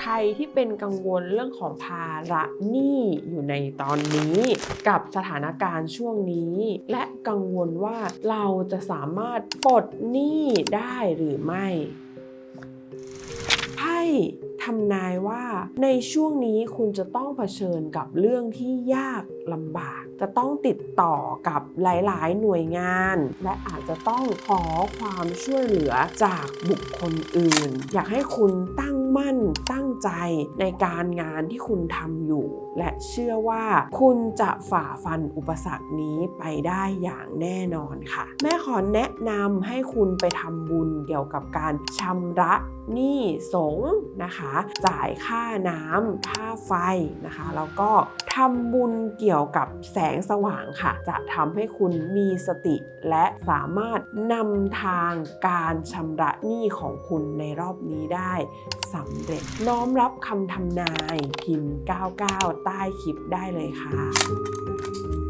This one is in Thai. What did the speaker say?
ใครที่เป็นกังวลเรื่องของภาระหนี้อยู่ในตอนนี้ กับสถานการณ์ช่วงนี้ และกังวลว่าเราจะสามารถปลดหนี้ได้หรือไม่ไพ่ทำนายว่าในช่วงนี้คุณจะต้องเผชิญกับเรื่องที่ยากลำบาก จะต้องติดต่อกับหลาย ๆ หน่วยงาน และอาจจะต้องขอความช่วยเหลือจากบุคคลอื่น อยากให้คุณตั้งมั่นตั้ง ใจในการงานที่คุณทำอยู่ และเชื่อว่าคุณจะฝ่าฟันอุปสรรคนี้ไปได้อย่างแน่นอนค่ะ แม่ขอแนะนำให้คุณไปทำบุญเกี่ยวกับการชำระหนี้สงฆ์นะคะ จ่ายค่าน้ำค่าไฟนะคะ แล้วก็ทำบุญเกี่ยวกับแสงสว่างค่ะ จะทำให้คุณมีสติและสามารถนำทางการชำระหนี้ของคุณในรอบนี้ได้สำเร็จน้อมรับคำทำนายพิมพ์ 99 ใต้คลิปได้เลยค่ะ